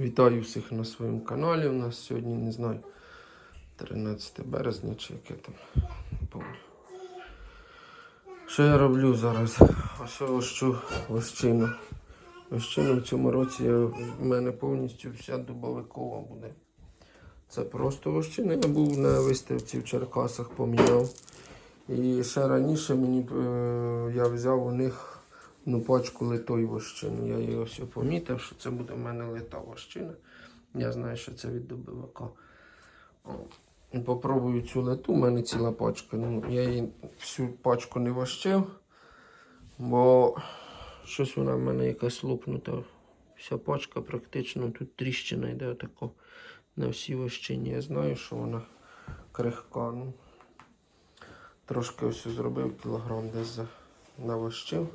Вітаю всіх на своєму каналі. У нас сьогодні, не знаю, 13 березня чи яке там. Що я роблю зараз? Ось ощу вощину. Вощину в цьому році в мене повністю вся дубовикова буде. Це просто вощина. Я був на виставці в Черкасах, поміняв. І ще раніше мені е, я взяв у них ну, пачку литої вощини. Я її ось помітив, що це буде в мене лита вощина. Я знаю, що це від добивака. Попробую цю литу, у мене ціла пачка. Ну, я її всю пачку не вощив, бо щось вона в мене якась лопнута. Вся пачка практично тут тріщина йде отако на всій вощині. Я знаю, що вона крихка. Ну, трошки ось зробив кілограм десь за навощив.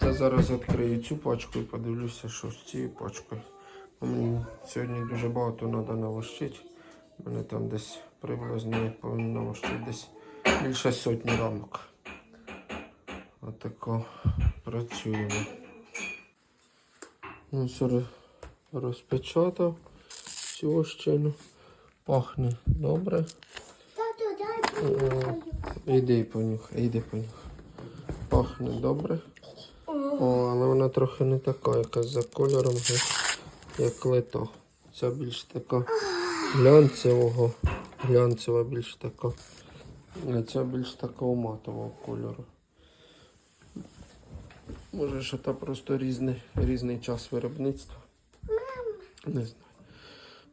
Це зараз відкрию цю пачку і подивлюся, що з цією пачкою. Мені сьогодні дуже багато треба навощити. У мене там десь приблизно я повинен навощити десь більше сотні рамок. Отако працюємо. Ну, все розпечатав цю вощину. Пахне добре. Тату, дай Е, понюхаю. Іди понюхай, іди понюхай. Пахне добре. Вона трохи не така, якась за кольором, як лето. Ця більш така глянцевого, глянцева більш така. А ця більш такого матового кольору. Може, що та просто різний, різний час виробництва. Не знаю.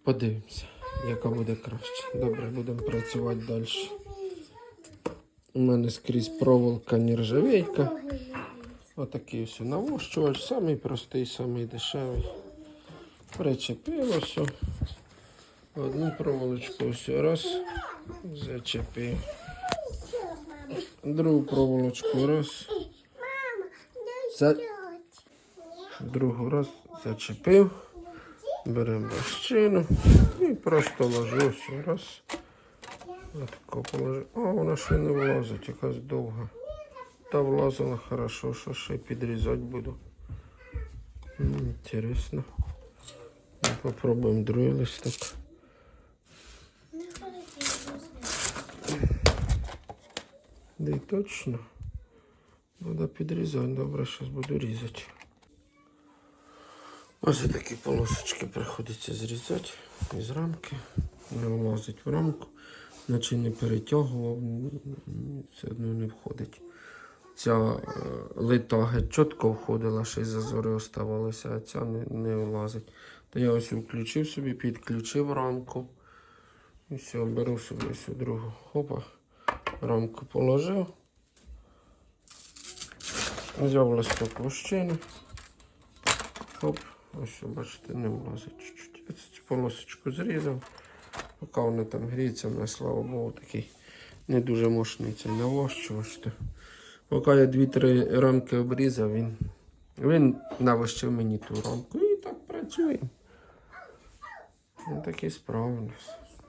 Подивимося, яка буде краще. Добре, будемо працювати далі. У мене скрізь проволока нержавейка. Отакий ось навощувач, самий простий, самий дешевий. Причепив ось. Одну проволочку ось раз. Зачепив. Другу проволочку раз. За... Другу раз зачепив. Беремо бащину і просто ложу ось раз. Отако положив. О, вона ще не влазить, якась довга. Та влазила хорошо, що ще підрізати буду. М, Інтересно. Ну, Попробуємо другий листок. Да й точно. Треба підрізати. Добре, зараз буду різати. Ось такі полосочки приходиться зрізати із рамки. Не влазить в рамку. Наче не перетягував, все одно не входить. Ця е, чітко входила, ще й зазори оставалися, а ця не, не влазить. То я ось включив собі, підключив рамку. І все, беру собі ось другу. Хопа. Рамку положив. Взяв листок вощини. Хоп, ось бачите, не влазить чуть-чуть. Цю полосочку зрізав. Поки вони там гріються, мене, слава Богу, такий не дуже мощний цей навощувач. Поки я дві-три рамки обрізав, він, він навищив мені ту рамку. І так працює. Він такий справний.